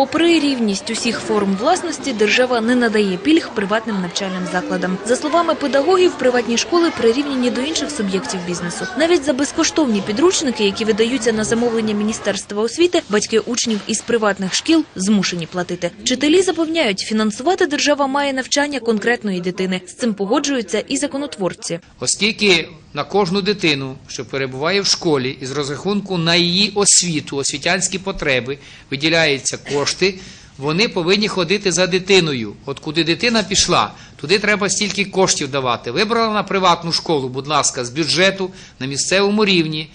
Попри рівність усіх форм власності, держава не надає пільг приватним навчальним закладам. За словами педагогів, приватні школи прирівняні до інших суб'єктів бізнесу. Навіть за безкоштовні підручники, які видаються на замовлення Міністерства освіти, батьки учнів із приватних шкіл змушені платити. Вчителі запевняють, фінансувати держава має навчання конкретної дитини. З цим погоджуються і законотворці. Оскільки на кожну дитину, що перебуває в школі, із розрахунку на її освіту, освітянські потреби, виділяються кошти, вони повинні ходити за дитиною. От куди дитина пішла, туди треба стільки коштів давати. Вибрала на приватну школу, будь ласка, з бюджету на місцевому рівні.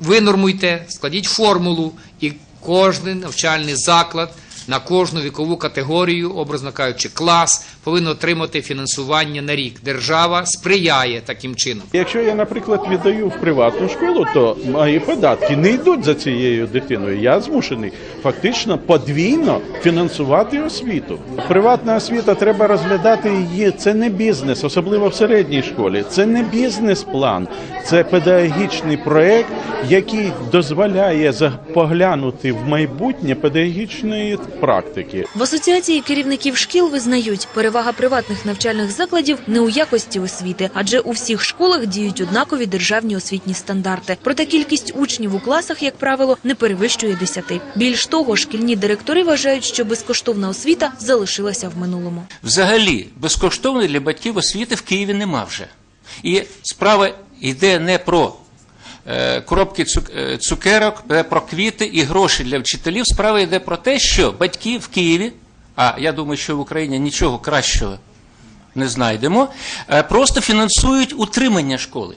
Винормуйте, складіть формулу, і кожен навчальний заклад на кожну вікову категорію, образно кажучи, клас, повинен отримати фінансування на рік. Держава сприяє таким чином. Якщо я, наприклад, віддаю в приватну школу, то мої податки не йдуть за цією дитиною. Я змушений фактично подвійно фінансувати освіту. Приватна освіта треба розглядати її. Це не бізнес, особливо в середній школі. Це не бізнес-план, це педагогічний проект, який дозволяє поглянути в майбутнє педагогічної практики. В асоціації керівників шкіл визнають, перевага приватних навчальних закладів не у якості освіти, адже у всіх школах діють однакові державні освітні стандарти. Проте кількість учнів у класах, як правило, не перевищує десяти. Більш того, шкільні директори вважають, що безкоштовна освіта залишилася в минулому. Взагалі, безкоштовної для батьків освіти в Києві нема вже. І справа йде не про коробки е, цукерок, про квіти і гроші для вчителів. Справа йде про те, що батьки в Києві, а я думаю, що в Україні нічого кращого не знайдемо, е, просто фінансують утримання школи.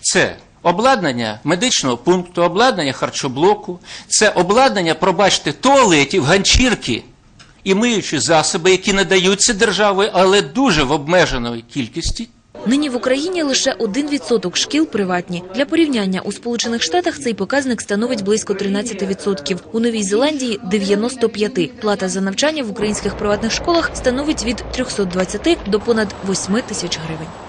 Це обладнання медичного пункту, обладнання харчоблоку, це обладнання, пробачте, туалетів, ганчірки і миючі засоби, які надаються державою, але дуже в обмеженої кількості. Нині в Україні лише 1% шкіл приватні. Для порівняння у Сполучених Штатах цей показник становить близько 13%. У Новій Зеландії 95%. Плата за навчання в українських приватних школах становить від 320 до понад 8 тисяч гривень.